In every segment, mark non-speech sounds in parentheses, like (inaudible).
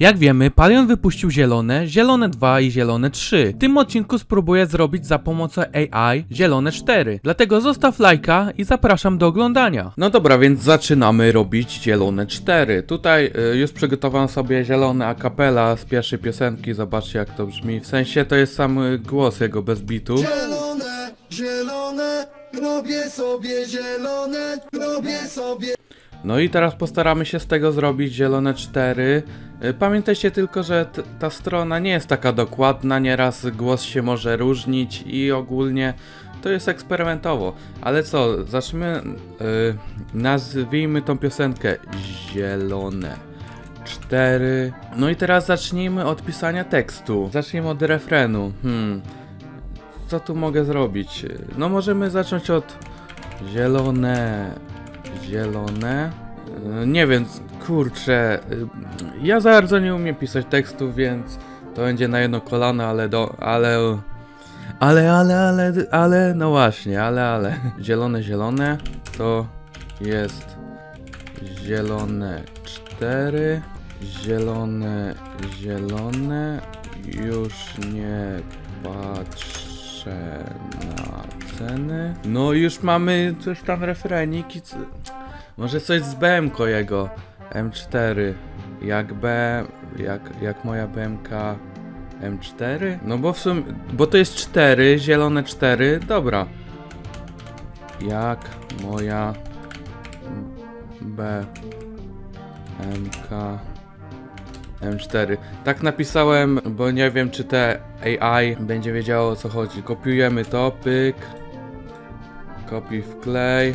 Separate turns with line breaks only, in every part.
Jak wiemy, Palion wypuścił zielone, zielone 2 i zielone 3. W tym odcinku spróbuję zrobić za pomocą AI zielone 4. Dlatego zostaw lajka i zapraszam do oglądania. No dobra, więc zaczynamy robić zielone 4. Tutaj y, już przygotowałem sobie zielone a cappella z pierwszej piosenki. Zobaczcie jak to brzmi. W sensie to jest sam y, głos jego bez bitu.
Zielone, zielone, robię sobie zielone, robię sobie
No i teraz postaramy się z tego zrobić zielone 4. Y, Pamiętajcie tylko, że ta strona nie jest taka dokładna, nieraz głos się może różnić i ogólnie to jest eksperymentowo. Ale co, zacznijmy, y, nazwijmy tą piosenkę Zielone 4. No i teraz zacznijmy od pisania tekstu. Zacznijmy od refrenu. Hmm. Co tu mogę zrobić? No możemy zacząć od zielone zielone. E, Nie wiem, kurczę. y, Ja za bardzo nie umiem pisać tekstów, więc to będzie na jedno kolano, ale do. ale. Ale, ale, ale, ale, no właśnie, ale, ale. Zielone, zielone to jest zielone 4. Zielone, zielone. Już nie patrzę na ceny. No już mamy coś tam refrenik i. Może coś z BMK jego. M4. Jak B... Jak, jak moja BMK M4? No bo w sumie... Bo to jest 4, zielone 4. Dobra. Jak moja B... MK... M4. Tak napisałem, bo nie wiem czy te AI będzie wiedziało o co chodzi. Kopiujemy to, pyk. Kopiuj wklej.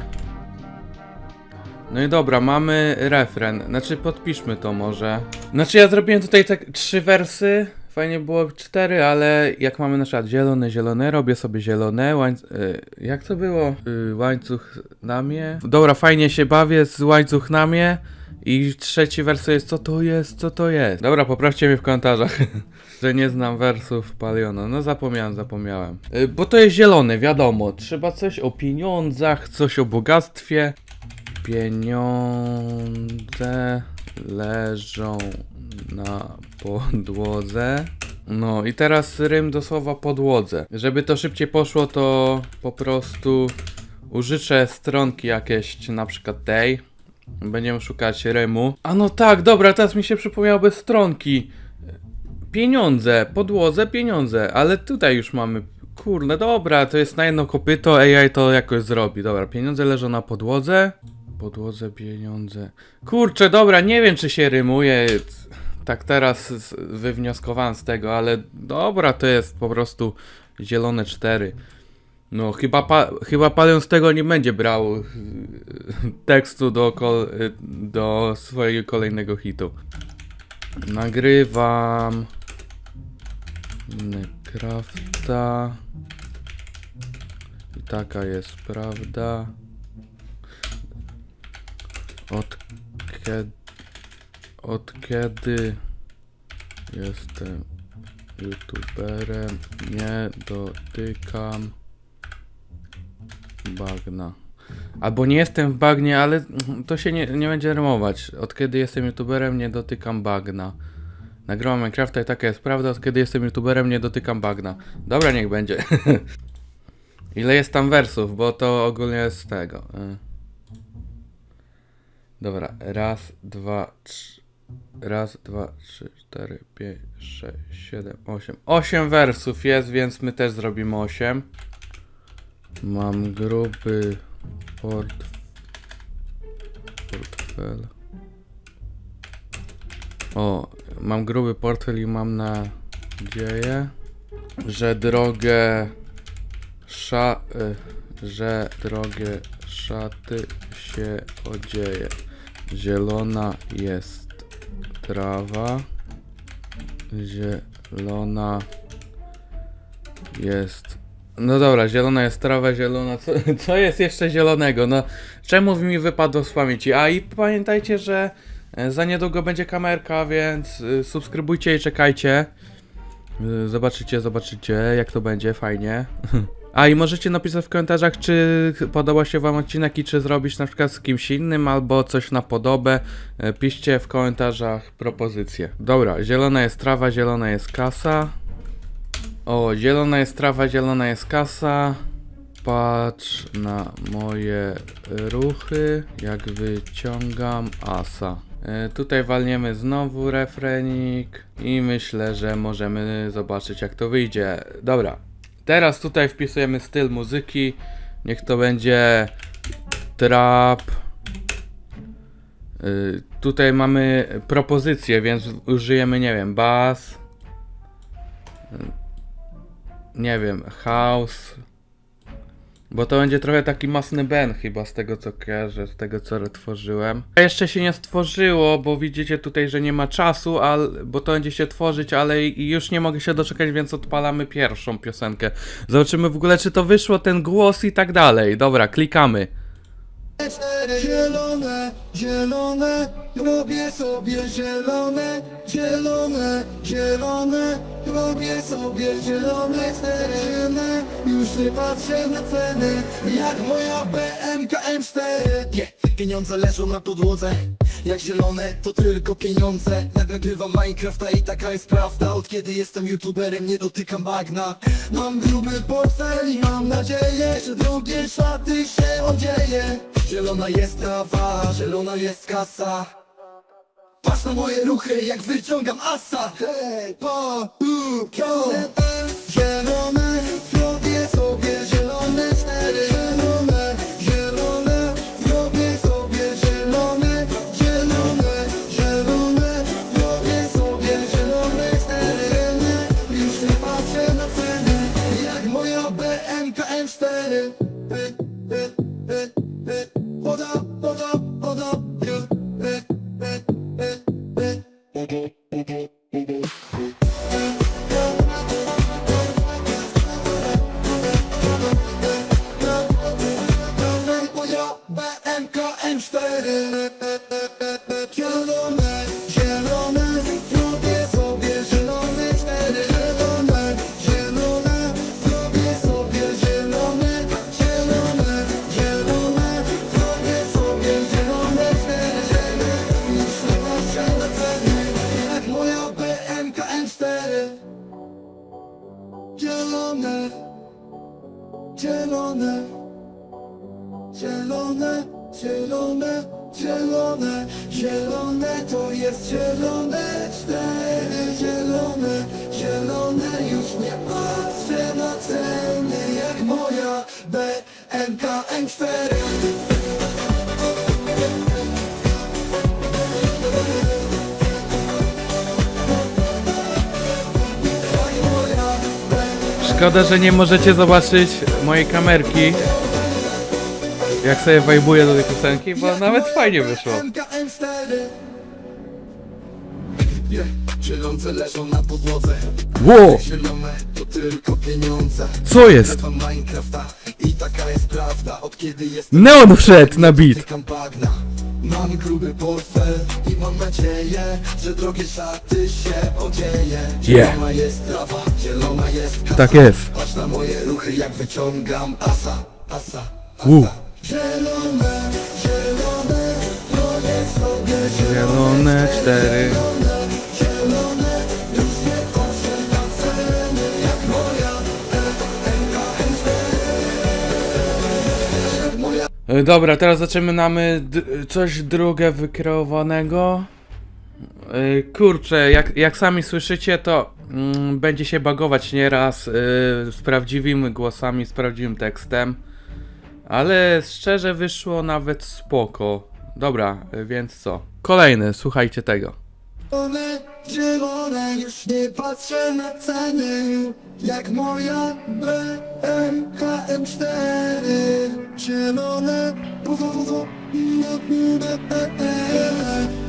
No i dobra, mamy refren. Znaczy podpiszmy to może. Znaczy ja zrobiłem tutaj tak trzy wersy. Fajnie było cztery, ale jak mamy na przykład zielone, zielone, robię sobie zielone. Łańc... y, jak to było? Y, łańcuch na mnie. Dobra, fajnie się bawię z łańcuch na mnie. I trzeci wers jest co to jest, co to jest. Dobra, poprawcie mnie w komentarzach, (laughs) że nie znam wersów Paliona. No zapomniałem, zapomniałem. Y, bo to jest zielone, wiadomo. Trzeba coś o pieniądzach, coś o bogactwie. Pieniądze leżą na podłodze. No i teraz rym do słowa podłodze. Żeby to szybciej poszło, to po prostu użyczę stronki jakieś, na przykład tej. Będziemy szukać rymu. A no tak, dobra, teraz mi się przypomniało bez stronki. Pieniądze, podłodze, pieniądze, ale tutaj już mamy. Kurde, dobra, to jest na jedno kopyto, AI to jakoś zrobi. Dobra, pieniądze leżą na podłodze. Podłodze, pieniądze. Kurczę, dobra, nie wiem czy się rymuje. Tak teraz wywnioskowałem z tego, ale dobra, to jest po prostu zielone cztery. No, chyba, pa, chyba Palion z tego nie będzie brał y, tekstu do, y, do swojego kolejnego hitu. Nagrywam Minecrafta i taka jest prawda. Od kiedy, od kiedy jestem youtuberem nie dotykam bagna. Albo nie jestem w bagnie, ale to się nie, nie będzie rymować. Od kiedy jestem youtuberem nie dotykam bagna. Nagrywam Minecrafta i taka jest prawda, od kiedy jestem youtuberem nie dotykam bagna. Dobra, niech będzie. (laughs) Ile jest tam wersów, bo to ogólnie jest z tego. Dobra, raz, dwa, trzy. Raz, dwa, trzy, cztery, pięć, sześć, siedem, osiem. Osiem wersów jest, więc my też zrobimy osiem. Mam gruby port... portfel. O, mam gruby portfel i mam nadzieję, że drogę sza... Y, że drogie szaty się odzieje. Zielona jest trawa. Zielona jest. No dobra, zielona jest trawa, zielona. Co, (laughs) co jest jeszcze zielonego? No, czemu mi wypadło z pamięci? A i pamiętajcie, że e, za niedługo będzie kamerka, więc y, subskrybujcie i czekajcie. Y, Zobaczycie, zobaczycie, jak to będzie, fajnie. (laughs) A i możecie napisać w komentarzach, czy podoba się wam odcinek i czy zrobić na przykład z kimś innym albo coś na podobę. E, Piszcie w komentarzach propozycje. Dobra, zielona jest trawa, zielona jest kasa. O, zielona jest trawa, zielona jest kasa. Patrz na moje ruchy, jak wyciągam asa. E, tutaj walniemy znowu refrenik i myślę, że możemy zobaczyć jak to wyjdzie. Dobra, teraz tutaj wpisujemy styl muzyki. Niech to będzie trap. Y, tutaj mamy propozycję, więc użyjemy, nie wiem, bass. Y, Nie wiem, house. Bo to będzie trochę taki masny Ben chyba z tego co kojarzę, z tego co tworzyłem. Jeszcze się nie stworzyło, bo widzicie tutaj, że nie ma czasu, al, bo to będzie się tworzyć, ale już nie mogę się doczekać, więc odpalamy pierwszą piosenkę. Zobaczymy w ogóle czy to wyszło, ten głos i tak dalej. Dobra, klikamy.
Zielone, zielone, robię sobie zielone Zielone, zielone, robię sobie zielone Zielone, już nie patrzę na ceny Jak moja BMK M4 yeah. Pieniądze leżą na podłodze Jak zielone to tylko pieniądze. Jak nagrywam Minecrafta i taka jest prawda. Od kiedy jestem youtuberem nie dotykam bagna. Mam gruby portfel i mam nadzieję Że drugie szaty się odzieje. Zielona jest trawa, zielona jest kasa. Patrz na moje ruchy, jak wyciągam asa. Hej, po, u, Zielone, Moja BMKM4 zielone, zielone, zielone to jest zielone cztery Zielone, zielone, już nie patrzę na ceny Jak moja BMK M4 Jak moja BMK
Szkoda, że nie możecie zobaczyć mojej kamerki. Jak sobie wajbuję do tej piosenki, bo nawet fajnie wyszło.
Yeah. Zielonce leżą na podłodze
Ło!
Zielone to tylko pieniądze
Co jest?
Minecrafta i taka jest prawda Od kiedy jestem
Neon wszedł na beat.
Mam gruby portfel i mam nadzieję Że drogie szaty się odzieje Zielona jest trawa, zielona jest kasa
Tak jest.
Patrz na moje ruchy jak wyciągam asa, asa, asa. Zielone, zielone,
Zielone cztery.
Zielone, już nie Jak moja Jak moja
E, Dobra, teraz zaczynamy coś drugie wykreowanego. E, Kurczę, jak, jak sami słyszycie, to mm, będzie się bagować nieraz y, z prawdziwymi głosami, z prawdziwym tekstem. Ale szczerze wyszło nawet spoko. Dobra, y, więc co? Kolejny, słuchajcie tego.
Zielone, zielone, już nie patrzę na ceny Jak moja BMK M4 Zielone,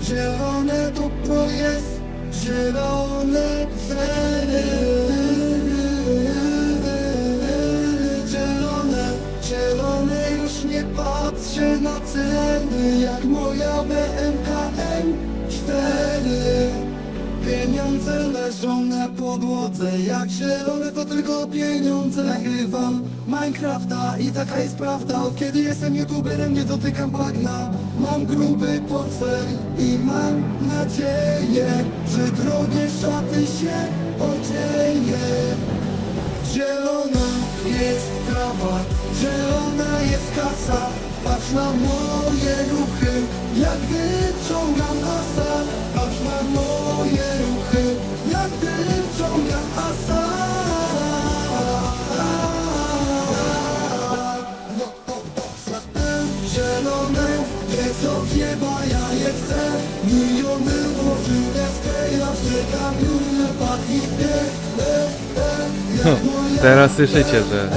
Zielone to jest Zielone ceny patrzę na ceny Jak moja BMK M4 Pieniądze Pieniądze leżą na podłodze Jak zielone to tylko pieniądze. Nagrywam Minecrafta i taka jest prawda. Od kiedy jestem youtuberem nie dotykam bagna. Mam gruby portfel i mam nadzieję Że drogie szaty się odzieje. Zielona jest trawa, zielona jest kasa Patrz na moje ruchy, jak wyciągam asa. Patrz na moje ruchy, jak wyciągam asa. Zielone, jest owiewa, ja je chcę. Miliony włożył deskę, ja czekam już na pakiet
Teraz słyszycie, że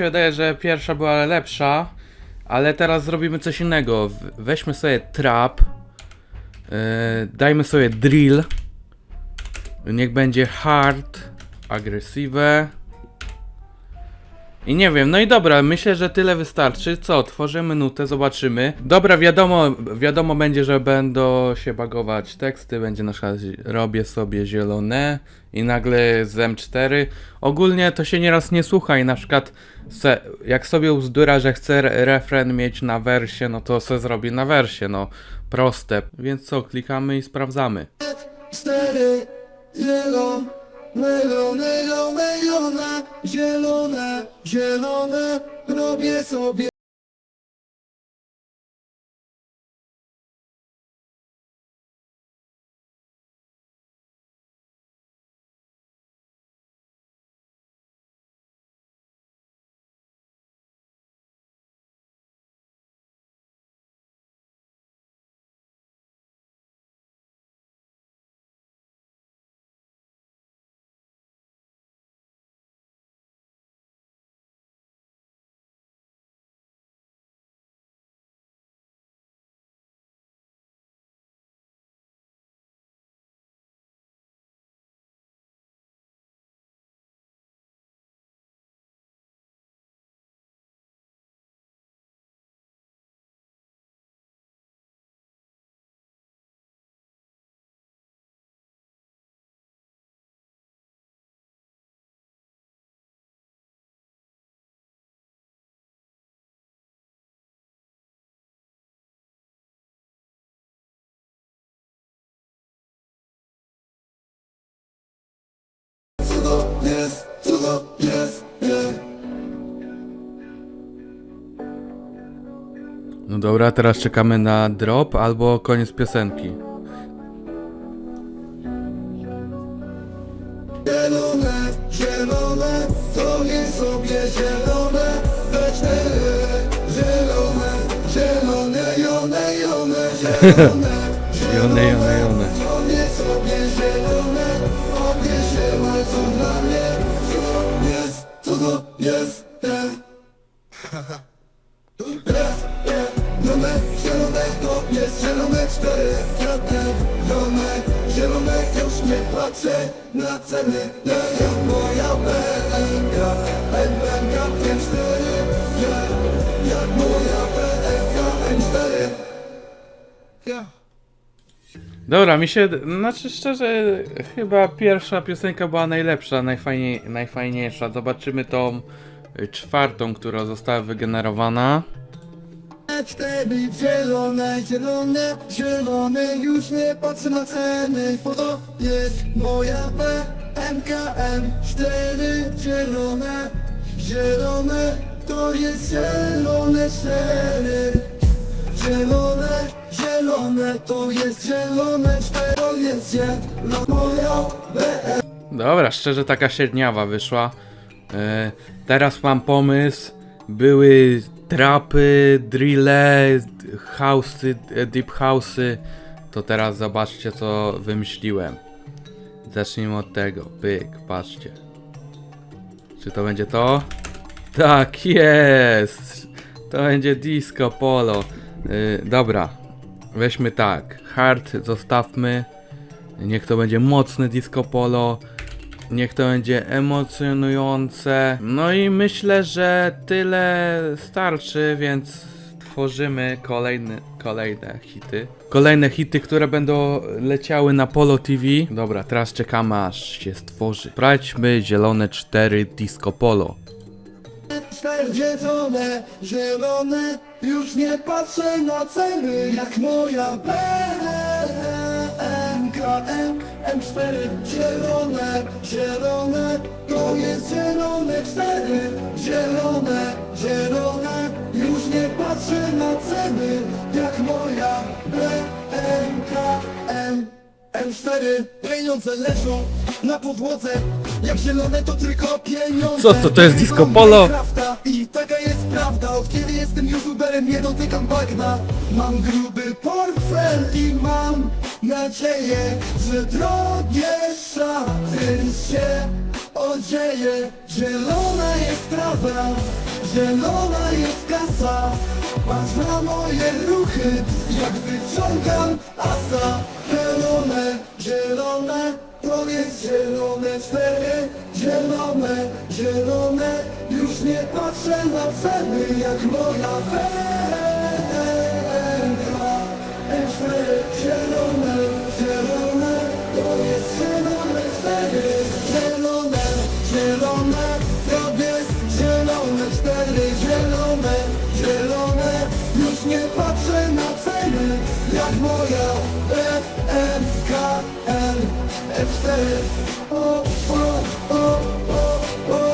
się wydaje, że pierwsza była lepsza, ale teraz zrobimy coś innego. Weźmy sobie trap, yy, dajmy sobie drill, niech będzie hard, agresywe. I nie wiem, no i dobra, myślę, że tyle wystarczy. Co, tworzymy nutę, zobaczymy. Dobra, wiadomo, wiadomo będzie, że będą się bagować teksty, będzie na przykład robię sobie zielone i nagle z M4. Ogólnie to się nieraz nie słucha i na przykład se, jak sobie uzdura, że chce re- refren mieć na wersie, no to se zrobi na wersie, no proste. Więc co, klikamy i sprawdzamy.
cztery, zielone, zielone, zielone, zielone, robię sobie.
Dobra, teraz czekamy na drop albo koniec piosenki.
Zielone, zielone, to jest sobie zielone, we cztery. Zielone, zielone, jone, jone, zielone. (laughs) zielone, to jest zielone cztery. Kwiaty Zielone, zielone, już nie patrzę na ceny. Nie jak moja BMK, BMK 54 Nie jak moja BMK M4 Ja.
Dobra, mi się, znaczy szczerze, chyba pierwsza piosenka była najlepsza, najfajniej, najfajniejsza. Zobaczymy tą czwartą, która została wygenerowana.
Cztery zielone, zielone, zielone Już nie patrzę na ceny. Bo to jest moja BMKM Cztery zielone, zielone To jest zielone cztery. Zielone, zielone To jest zielone cztery. To jest zielona moja BM
Dobra, szczerze taka średniawa wyszła. E, teraz mam pomysł. Były trapy, drille, house'y, e, deep house'y. To teraz zobaczcie co wymyśliłem. Zacznijmy od tego. Pyk, patrzcie. Czy to będzie to? Tak, jest! To będzie disco polo. Yy, dobra, weźmy tak. Hard zostawmy. Niech to będzie mocne disco polo. Niech to będzie emocjonujące. No i myślę, że tyle starczy, więc tworzymy kolejne, kolejne hity. Kolejne hity, które będą leciały na Polo TV. Dobra, teraz czekamy aż się stworzy. Sprawdźmy zielone 4 disco polo.
Czerwione, zielone, już nie patrzę na ceny Jak moja BMKM M4 Zielone, zielone, to jest zielone 4 Zielone, zielone, już nie patrzę na ceny Jak moja BMKM M4 Pieniądze leżą na podłodze Jak zielone to tylko pieniądze.
Co to, to jest disco polo?
I taka jest prawda. Od kiedy jestem youtuberem nie dotykam bagna. Mam gruby portfel i mam nadzieję Że drogie szaty się odzieje. Zielona jest trawa Zielona jest kasa. Patrz na moje ruchy Jak wyciągam asa. Zielone, zielone Jest zielone cztery Zielone, zielone Już nie patrzę na ceny Jak moja wędka M4 Zielone, zielone F4 O, o, o, o, o,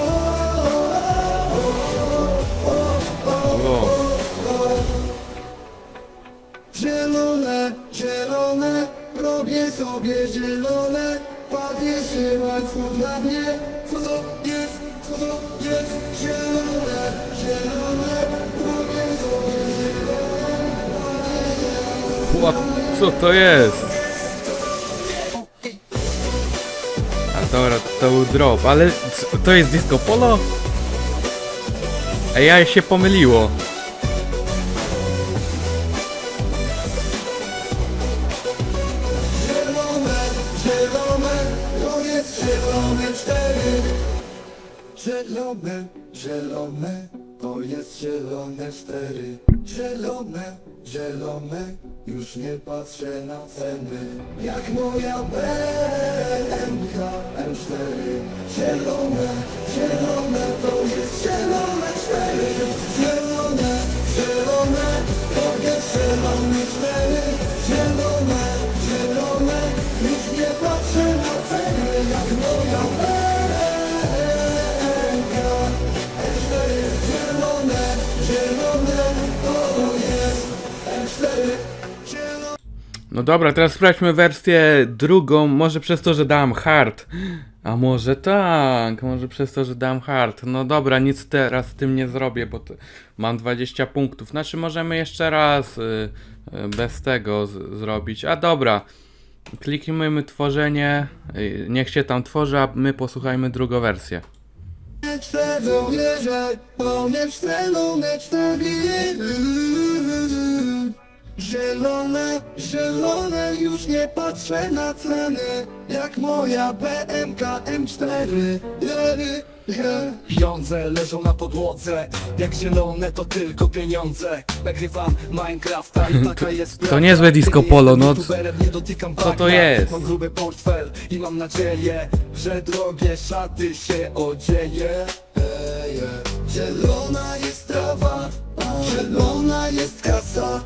Zielone, zielone, robię sobie zielone. Bawię się łańcuch na mnie Co to jest, co to jest? Zielone, zielone, robię sobie zielone.
Co to jest? Dobra, to był drop, ale to jest disco polo? Ej, ja się pomyliło.
Zielone, zielone, to jest zielone cztery Zielone, zielone, to jest zielone cztery Zielone, zielone, już nie patrzę na ceny Jak moja M4 Zielone, zielone, to jest zielone cztery Zielone, zielone, to jest zielone cztery Zielone, zielone, już nie patrzę na ceny Jak moja BMK M4 Zielone, zielone, to jest M4 Zielone
No dobra, teraz sprawdźmy wersję drugą, może przez to, że dałem hard. A może tak, może przez to, że dałem hard. No dobra, nic teraz z tym nie zrobię, bo mam 20 punktów. Znaczy możemy jeszcze raz y, y, bez tego zrobić. A dobra, kliknijmy tworzenie, y, niech się tam tworzy, a my posłuchajmy drugą wersję.
Zielone Zielone, już nie patrzę na ceny Jak moja BMK M4 Jery, je.
Pieniądze leżą na podłodze Jak zielone to tylko pieniądze Nagrywam Minecrafta i taka jest prawda.
niezłe disco polo, no. Co to jest?
Mam gruby portfel i mam nadzieję Że drogie szaty się odzieje
Eje. Zielona jest trawa, zielona jest kasa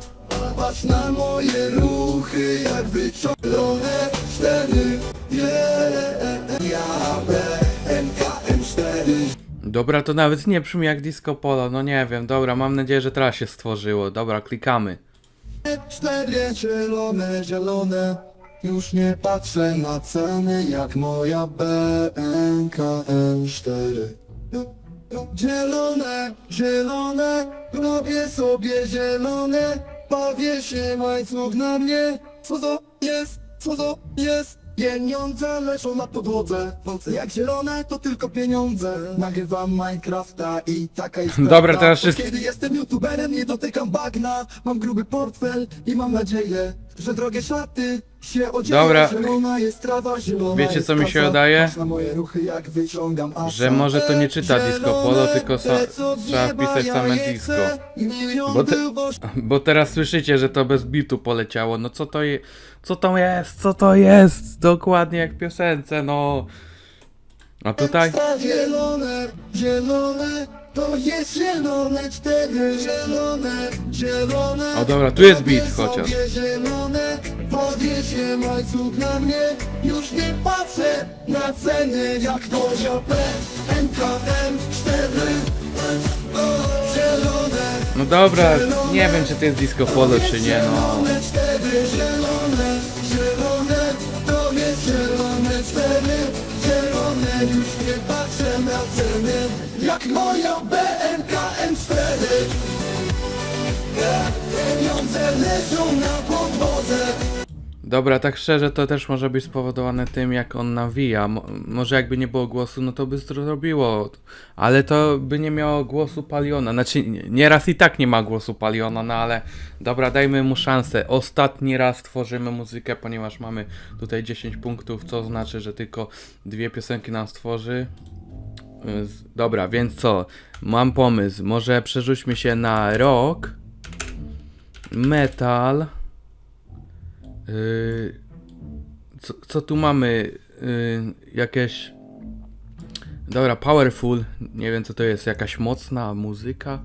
Patrz na moje ruchy, jak wyciągnione cztery. Yeah, ja BMKM4
Dobra, to nawet nie brzmi jak disco polo, no nie wiem, dobra, mam nadzieję, że teraz się stworzyło. Dobra, klikamy.
Cztery zielone, zielone. Już nie patrzę na ceny jak moja BMKM4 Zielone, zielone. Robię sobie zielone Bawię się łańcuch na mnie. Co to jest, co to jest? Pieniądze leżą na podłodze. Jak zielone to tylko pieniądze. Nagrywam Minecrafta i taka jest (laughs)
Dobra,
prawda.
teraz
Bo
wszyscy-
Kiedy jestem youtuberem nie dotykam bagna. Mam gruby portfel i mam nadzieję Że drogie szaty się odzieją
Dobra.
Zielona jest trawa, zielona
Wiecie,
jest
co mi się
kasa.
wydaje?
Patrz na moje ruchy jak wyciągam asa.
Że może to nie czyta disco polo, tylko sa-
te, co z
trzeba
nieba
wpisać same
je
disco.
Milion
Bo te-
bo (laughs)
Bo teraz słyszycie, że to bez bitu poleciało. No co to je, co to jest? Co to jest? Dokładnie jak w piosence, no. A tutaj?
Zielone, zielone, to jest zielone cztery Zielone, zielone
O dobra, tu jest beat chociaż.
sobie Zielone, podwiezie łańcuch na mnie Już nie patrzę na ceny jak P NKM 4 o, Zielone,
No dobra, nie wiem czy to jest disco polo czy nie, no.
zielone cztery Zielone, Jak moja BMK M4 Pieniądze leżą na podłodze
Dobra, tak szczerze to też może być spowodowane tym jak on nawija. Mo- może jakby nie było głosu, no to by zrobiło. Ale to by nie miało głosu Paliona. Znaczy, nie- nieraz i tak nie ma głosu Paliona, no ale dobra, dajmy mu szansę. Ostatni raz tworzymy muzykę, ponieważ mamy tutaj 10 punktów, co znaczy, że tylko dwie piosenki nam stworzy. Dobra, więc co? Mam pomysł. Może przerzućmy się na rock, metal. Yy, co, co tu mamy? Yy, jakieś. Dobra, powerful. Nie wiem co to jest. Jakaś mocna muzyka.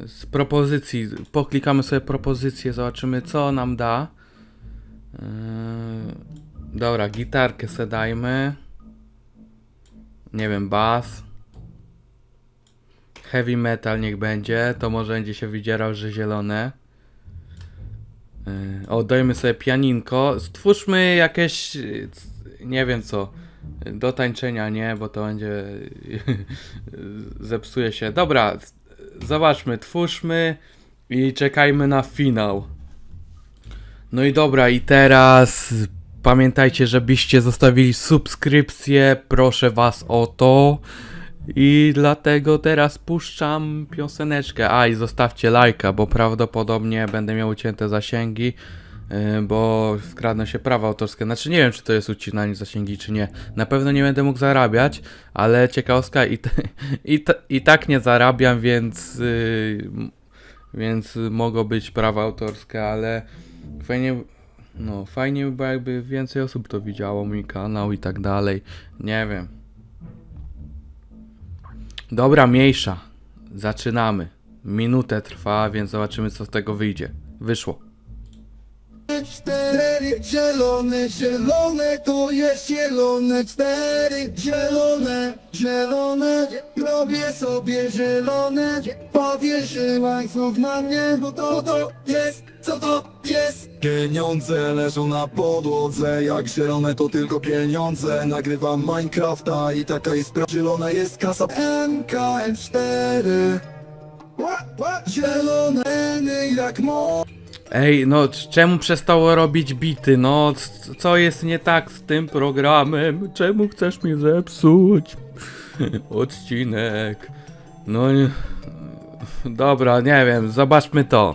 Yy, z propozycji. Poklikamy sobie propozycję, zobaczymy co nam da. Yy, dobra, gitarkę se dajmy. Nie wiem, bass. Heavy metal niech będzie. To może będzie się wydzierał, że zielone. Yy, O, dajmy sobie pianinko. Stwórzmy jakieś. Nie wiem co. Do tańczenia, nie, bo to będzie. (laughs) zepsuje się. Dobra, zobaczmy, twórzmy i czekajmy na finał. No i dobra, i teraz pamiętajcie, żebyście zostawili subskrypcję. Proszę was o to. I dlatego teraz puszczam pioseneczkę. A i zostawcie lajka, bo prawdopodobnie będę miał ucięte zasięgi, yy, bo skradną się prawa autorskie. Znaczy nie wiem, czy to jest ucinanie zasięgi, czy nie. Na pewno nie będę mógł zarabiać, ale ciekawostka i, (laughs) i, i tak nie zarabiam, więc, yy, więc mogą być prawa autorskie, ale fajnie. No, fajnie by było, jakby więcej osób to widziało mój kanał i tak dalej. Nie wiem. Dobra, mniejsza. Zaczynamy. Minutę trwa, więc zobaczymy co z tego wyjdzie. Wyszło.
Cztery zielone, zielone, to jest zielone cztery Zielone, zielone, robię sobie zielone Powieszy łańcuch na mnie, bo to to jest, co to jest Pieniądze leżą na podłodze, jak zielone to tylko pieniądze Nagrywam Minecrafta i taka jest prawda Zielona jest kasa MKM4 Zielone jak mo
Ej, no czemu przestało robić bity? No, co jest nie tak z tym programem? Czemu chcesz mi zepsuć (laughs) odcinek? No nie... Dobra, nie wiem, zobaczmy to.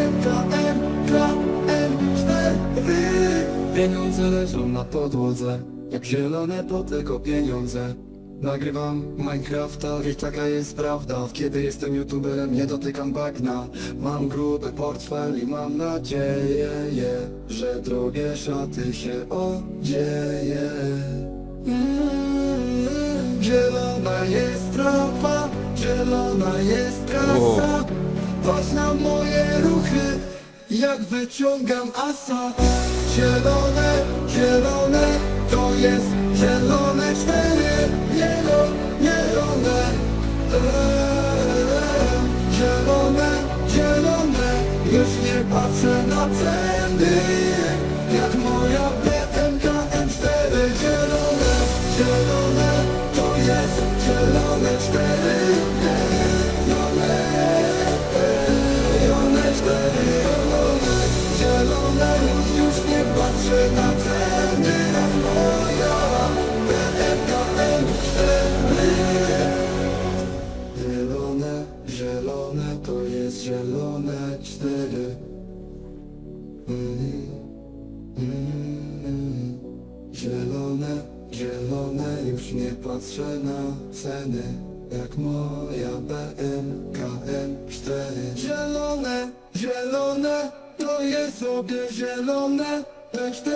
KM 4 Pieniądze leżą na podłodze. Jak zielone to tylko pieniądze. Nagrywam Minecrafta i taka jest prawda. Kiedy jestem youtuberem nie dotykam bagna. Mam gruby portfel i mam nadzieję Że drogie szaty się odzieje. Mm, Zielona jest trawa, zielona jest kasa Patrz na moje ruchy, jak wyciągam asa zielone, patrzę na ceny. Jak moja BMK M4 Zielone, zielone, to jest sobie zielone M4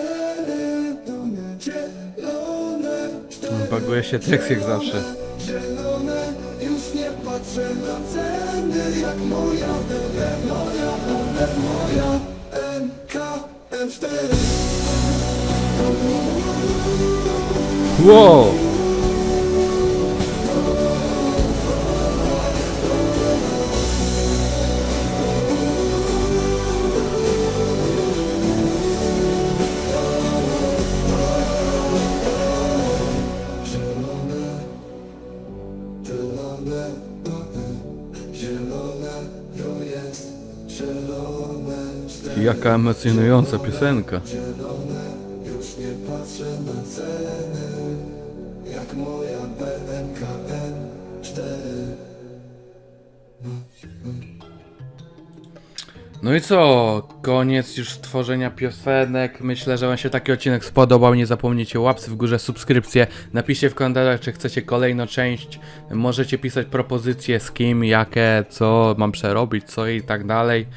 Zielone, zielone, cztery.
Baguje się tekst jak zawsze.
Zielone, już nie patrzę na ceny Jak moja byle, moja byle, moja MK M4
Wow! Jaka emocjonująca piosenka.
Zielone, już nie patrzę na ceny Jak moja BMK M4
No i co? Koniec już tworzenia piosenek. Myślę, że Wam się taki odcinek spodobał. Nie zapomnijcie łapcy w górze, subskrypcję. Napiszcie w komentarzach, czy chcecie kolejną część. Możecie pisać propozycje z kim, jakie, co mam przerobić, co i tak dalej.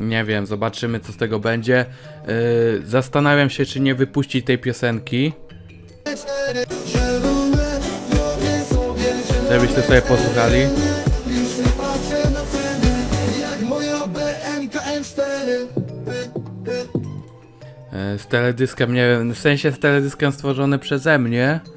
Nie wiem, zobaczymy co z tego będzie. Yy, zastanawiam się, czy nie wypuścić tej piosenki. Żebyście sobie posłuchali.
Już nie patrzę na ceny Jak moja BMK M4
Yy, z teledyskiem, nie wiem, w sensie z teledyskiem stworzony przeze mnie.